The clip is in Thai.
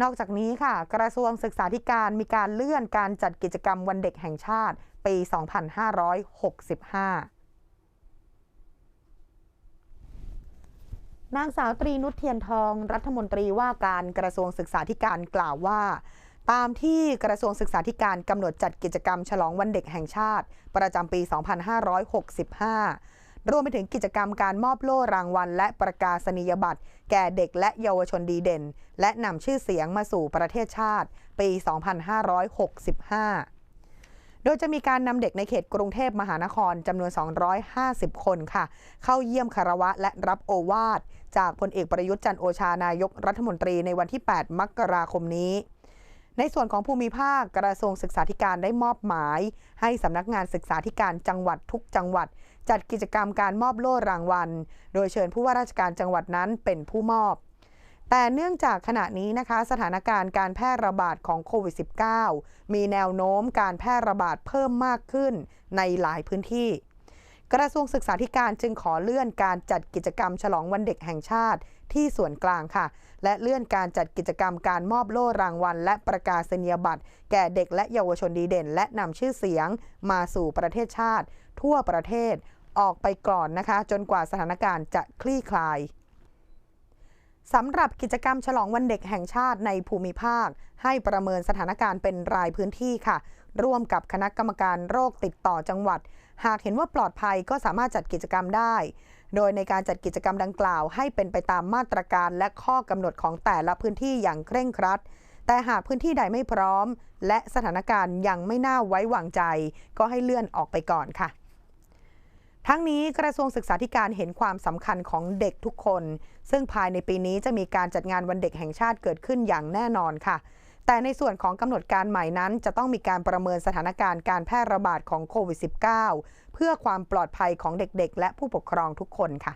นอกจากนี้ค่ะ กระทรวงศึกษาธิการมีการเลื่อนการจัดกิจกรรมวันเด็กแห่งชาติ ปี 2565นางสาวตรีนุชเทียนทอง รัฐมนตรีว่าการกระทรวงศึกษาธิการกล่าวว่า ตามที่กระทรวงศึกษาธิการกำหนดจัดกิจกรรมฉลองวันเด็กแห่งชาติ ประจำปี 2565 รวมไปถึงกิจกรรมการมอบโล่รางวัล และประกาศนียบัตร แก่เด็กและเยาวชนดีเด่น และนำชื่อเสียงมาสู่ประเทศชาติ ปี 2565โดยจะมีการนำเด็กในเขตกรุงเทพมหานครจำนวน 250 คนค่ะ เข้าเยี่ยมคารวะและรับโอวาท จากพลเอกประยุทธ์จันโอชานายกรัฐมนตรีในวันที่ 8 มกราคมนี้ ในส่วนของภูมิภาคกระทรวงศึกษาธิการได้มอบหมาย ให้สำนักงานศึกษาธิการจังหวัดทุกจังหวัด จัดกิจกรรมการมอบโล่รางวัล โดยเชิญผู้ว่าราชการจังหวัดนั้นเป็นผู้มอบ แต่เนื่องจากขณะนี้นะคะสถานการณ์การแพร่ระบาดของโควิด -19 มีแนวโน้มการแพร่ระบาดเพิ่มมากขึ้นในหลายพื้นที่ กระทรวงศึกษาธิการจึงขอเลื่อนการจัดกิจกรรมฉลองวันเด็กแห่งชาติที่ส่วนกลางค่ะ และเลื่อนการจัดกิจกรรมการมอบโล่รางวัล และประกาศนียบัตร แก่เด็กและเยาวชนดีเด่น และนำชื่อเสียงมาสู่ประเทศชาติ ทั่วประเทศออกไปก่อนนะคะ จนกว่าสถานการณ์จะคลี่คลาย สำหรับกิจกรรมฉลองวันเด็กแห่งชาติในภูมิภาค ให้ประเมินสถานการณ์เป็นรายพื้นที่ค่ะ ร่วมกับคณะกรรมการโรคติดต่อจังหวัด หากเห็นว่าปลอดภัยก็สามารถจัดกิจกรรมได้ โดยในการจัดกิจกรรมดังกล่าว ให้เป็นไปตามมาตรการและข้อกำหนดของแต่ละพื้นที่อย่างเคร่งครัด แต่หากพื้นที่ใดไม่พร้อม และสถานการณ์ยังไม่น่าไว้วางใจ ก็ให้เลื่อนออกไปก่อนค่ะ ทั้งนี้กระทรวงศึกษาธิการเห็นความสำคัญของเด็กทุกคน ซึ่งภายในปีนี้จะมีการจัดงานวันเด็กแห่งชาติเกิดขึ้นอย่างแน่นอนค่ะ แต่ในส่วนของกำหนดการใหม่นั้น จะต้องมีการประเมินสถานการณ์การแพร่ระบาดของโควิด -19 เพื่อความปลอดภัยของเด็กๆ และผู้ปกครองทุกคนค่ะ